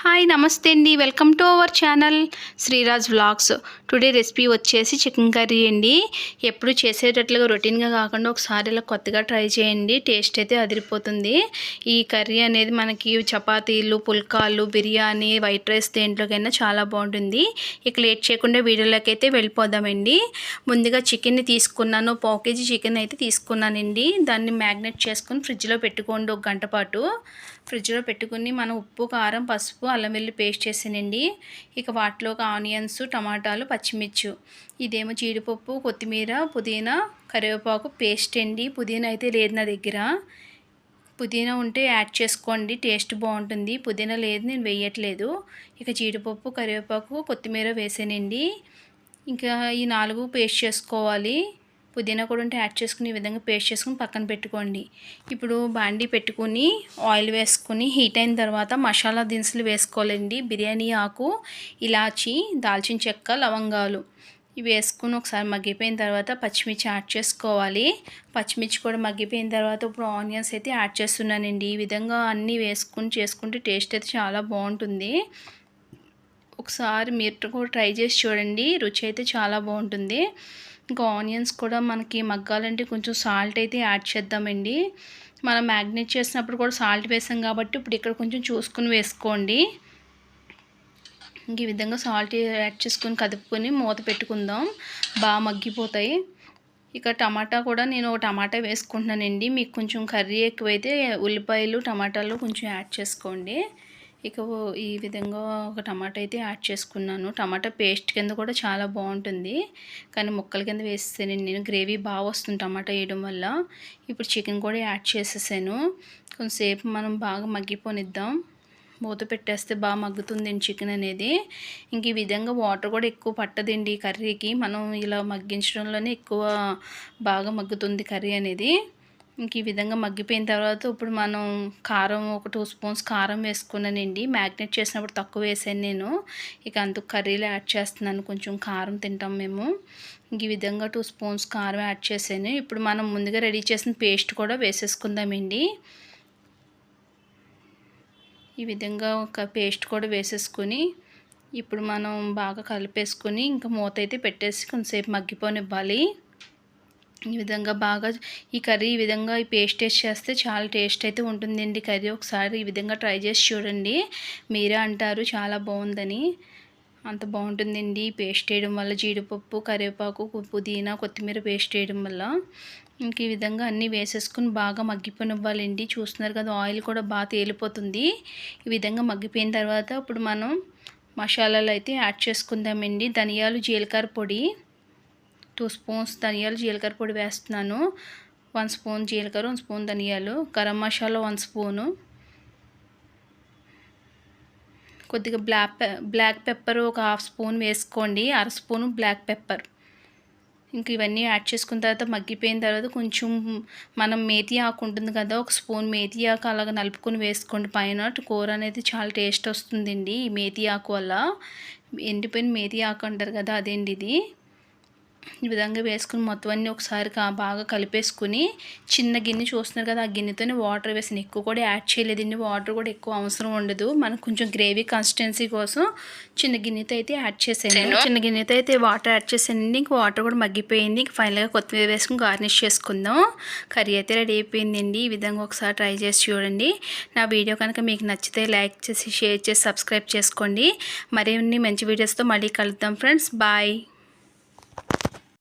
Hi నమస్తే అండి. Welcome to our channel Sriraj vlogs. Today recipe వచ్చేసి చికెన్ కర్రీ అండి. ఎప్పుడు చేసేటట్లుగా రొటీన్గా కాకుండా ఒకసారి ఇలా కొత్తగా ట్రై చేయండి. టేస్ట్ అయితే అదిరిపోతుంది. ఈ కర్రీ అనేది మనకి చపాతీలు పుల్కాలు బిర్యానీ వైట్ రైస్ దేంట్లోకైనా చాలా బాగుంటుంది. ఇక లేట్ చేయకుండా వీడియోలోకి అయితే వెళ్ళిపోదామండి. ముందుగా చికెన్ని తీసుకున్నాను. పావు కేజీ చికెన్ అయితే తీసుకున్నానండి. దాన్ని మ్యాగ్నెట్ చేసుకుని ఫ్రిడ్జ్లో పెట్టుకోండి ఒక గంట పాటు. ఫ్రిడ్జ్లో పెట్టుకుని మనం ఉప్పు కారం పసుపు అల్లం వెల్లి పేస్ట్ చేసానండి ఇక వాటిలో ఒక ఆనియన్స్ టమాటాలు పచ్చిమిర్చి. ఇదేమో జీడిపప్పు కొత్తిమీర పుదీనా కరివేపాకు పేస్ట్ అండి. పుదీనా అయితే లేదు నా దగ్గర. పుదీనా ఉంటే యాడ్ చేసుకోండి టేస్ట్ బాగుంటుంది. పుదీనా లేదు నేను వేయట్లేదు. ఇక జీడిపప్పు కరివేపాకు కొత్తిమీర వేసానండి. ఇంకా ఈ నాలుగు పేస్ట్ చేసుకోవాలి. పుదీనా కూడా ఉంటే యాడ్ చేసుకుని ఈ విధంగా పేస్ట్ చేసుకుని పక్కన పెట్టుకోండి. ఇప్పుడు బాండీ పెట్టుకుని ఆయిల్ వేసుకుని హీట్ అయిన తర్వాత మసాలా దినుసులు వేసుకోవాలండి. బిర్యానీ ఆకు ఇలాచి దాల్చిన చెక్క లవంగాలు ఇవి వేసుకుని ఒకసారి మగ్గిపోయిన తర్వాత పచ్చిమిర్చి యాడ్ చేసుకోవాలి. పచ్చిమిర్చి కూడా మగ్గిపోయిన తర్వాత ఇప్పుడు ఆనియన్స్ అయితే యాడ్ చేస్తున్నానండి. ఈ విధంగా అన్నీ వేసుకుని చేసుకుంటే టేస్ట్ అయితే చాలా బాగుంటుంది. ఒకసారి మీరు కూడా ట్రై చేసి చూడండి. రుచి అయితే చాలా బాగుంటుంది. ఇంకా ఆనియన్స్ కూడా మనకి మగ్గాలంటే కొంచెం సాల్ట్ అయితే యాడ్ చేద్దామండి. మనం మ్యాగ్నేట్ చేసినప్పుడు కూడా సాల్ట్ వేసాం కాబట్టి ఇప్పుడు ఇక్కడ కొంచెం చూసుకుని వేసుకోండి. ఇంక ఈ విధంగా సాల్ట్ యాడ్ చేసుకుని కదుపుకొని మూత పెట్టుకుందాం. బాగా మగ్గిపోతాయి. ఇక టమాటా కూడా నేను టమాటా వేసుకుంటున్నానండి. మీకు కొంచెం కర్రీ ఎక్కువైతే ఉల్లిపాయలు టమాటాలు కొంచెం యాడ్ చేసుకోండి. ఇక ఈ విధంగా ఒక టమాటా అయితే యాడ్ చేసుకున్నాను. టమాటా పేస్ట్ కింద కూడా చాలా బాగుంటుంది. కానీ ముక్కల కింద వేస్తే నేను గ్రేవీ బాగా వస్తుంది టమాటా వేయడం వల్ల. ఇప్పుడు చికెన్ కూడా యాడ్ చేసేసాను. కొంతసేపు మనం బాగా మగ్గిపోనిద్దాం. మూత పెట్టేస్తే బాగా మగ్గుతుంది చికెన్ అనేది. ఇంక ఈ విధంగా వాటర్ కూడా ఎక్కువ పట్టదండి కర్రీకి. మనం ఇలా మగ్గించడంలోనే ఎక్కువ బాగా మగ్గుతుంది కర్రీ అనేది. ఇంక ఈ విధంగా మగ్గిపోయిన తర్వాత ఇప్పుడు మనం కారం ఒక టూ స్పూన్స్ కారం వేసుకున్నానండి. మ్యాగ్నెట్ చేసినప్పుడు తక్కువ వేసాను నేను. ఇక అందుకు కర్రీలో యాడ్ చేస్తున్నాను. కొంచెం కారం తింటాం మేము. ఇంక ఈ విధంగా టూ స్పూన్స్ కారం యాడ్ చేశాను. ఇప్పుడు మనం ముందుగా రెడీ చేసిన పేస్ట్ కూడా వేసేసుకుందామండి. ఈ విధంగా ఒక పేస్ట్ కూడా వేసేసుకొని ఇప్పుడు మనం బాగా కలిపేసుకొని ఇంకా మూత అయితే పెట్టేసి కొంతసేపు మగ్గిపోనివ్వాలి. ఈ విధంగా బాగా ఈ కర్రీ ఈ విధంగా ఈ పేస్ట్ వేసి చేస్తే చాలా టేస్ట్ అయితే ఉంటుందండి కర్రీ. ఒకసారి ఈ విధంగా ట్రై చేసి చూడండి. మీరే అంటారు చాలా బాగుందని. అంత బాగుంటుందండి పేస్ట్ వేయడం వల్ల. జీడిపప్పు కరివేపాకు పుదీనా కొత్తిమీర పేస్ట్ వేయడం వల్ల. ఇంక ఈ విధంగా అన్నీ వేసేసుకుని బాగా మగ్గిపోనివ్వాలండి. చూస్తున్నారు కదా ఆయిల్ కూడా బాగా తేలిపోతుంది. ఈ విధంగా మగ్గిపోయిన తర్వాత ఇప్పుడు మనం మసాలాలు అయితే యాడ్ చేసుకుందామండి. ధనియాలు జీలకర్ర పొడి టూ స్పూన్స్ ధనియాలు జీలకర్ర పొడి వేస్తున్నాను. వన్ స్పూన్ జీలకర్ర వన్ స్పూన్ ధనియాలు. Garam masala one spoon. కొద్దిగా బ్లాక్ బ్లాక్ పెప్పర్ ఒక హాఫ్ స్పూన్ వేసుకోండి. అర స్పూను బ్లాక్ పెప్పర్. ఇంక ఇవన్నీ యాడ్ చేసుకున్న తర్వాత మగ్గిపోయిన తర్వాత కొంచెం మనం మేతి ఆకు ఉంటుంది కదా ఒక స్పూన్ మేతి ఆకు అలాగ నలుపుకొని వేసుకోండి. పైన కూర అనేది చాలా టేస్ట్ వస్తుందండి ఈ మేతి ఆకు వల్ల. ఎండిపోయిన మేతి ఆకు అంటారు కదా అదేంటి ఇది? ఈ విధంగా వేసుకుని మొత్తం అన్నీ ఒకసారి బాగా కలిపేసుకుని చిన్న గిన్నె చూస్తున్నారు కదా ఆ గిన్నెతోనే వాటర్ వేసిన. ఎక్కువ కూడా యాడ్ చేయలేదండి. వాటర్ కూడా ఎక్కువ అవసరం ఉండదు. మనకు కొంచెం గ్రేవీ కన్సిస్టెన్సీ కోసం చిన్న గిన్నెతో అయితే యాడ్ చేసాను చిన్న గిన్నెతో అయితే వాటర్ యాడ్ చేసానండి ఇంక వాటర్ కూడా మగ్గిపోయింది. ఇంక ఫైనల్గా కొత్తిమీర వేసుకుని గార్నిష్ చేసుకుందాం. కర్రీ అయితే రెడీ అయిపోయిందండి. ఈ విధంగా ఒకసారి ట్రై చేసి చూడండి. నా వీడియో కనుక మీకు నచ్చితే లైక్ చేసి షేర్ చేసి సబ్స్క్రైబ్ చేసుకోండి. మరిన్ని మంచి వీడియోస్తో మళ్ళీ కలుద్దాం ఫ్రెండ్స్. బాయ్.